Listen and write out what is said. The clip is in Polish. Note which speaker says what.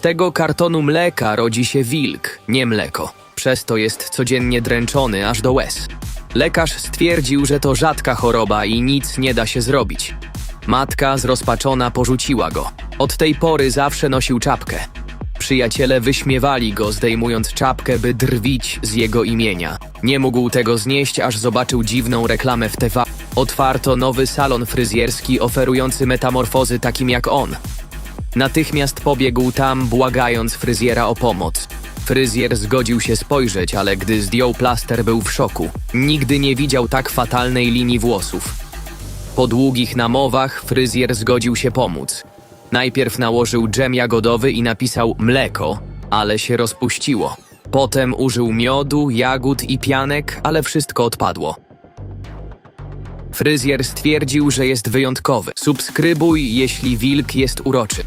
Speaker 1: Z tego kartonu mleka rodzi się wilk, nie mleko. Przez to jest codziennie dręczony aż do łez. Lekarz stwierdził, że to rzadka choroba i nic nie da się zrobić. Matka zrozpaczona porzuciła go. Od tej pory zawsze nosił czapkę. Przyjaciele wyśmiewali go, zdejmując czapkę, by drwić z jego imienia. Nie mógł tego znieść, aż zobaczył dziwną reklamę w TV. Otwarto nowy salon fryzjerski oferujący metamorfozy takim jak on. Natychmiast pobiegł tam, błagając fryzjera o pomoc. Fryzjer zgodził się spojrzeć, ale gdy zdjął plaster, był w szoku. Nigdy nie widział tak fatalnej linii włosów. Po długich namowach fryzjer zgodził się pomóc. Najpierw nałożył dżem jagodowy i napisał mleko, ale się rozpuściło. Potem użył miodu, jagód i pianek, ale wszystko odpadło. Fryzjer stwierdził, że jest wyjątkowy. Subskrybuj, jeśli wilk jest uroczy.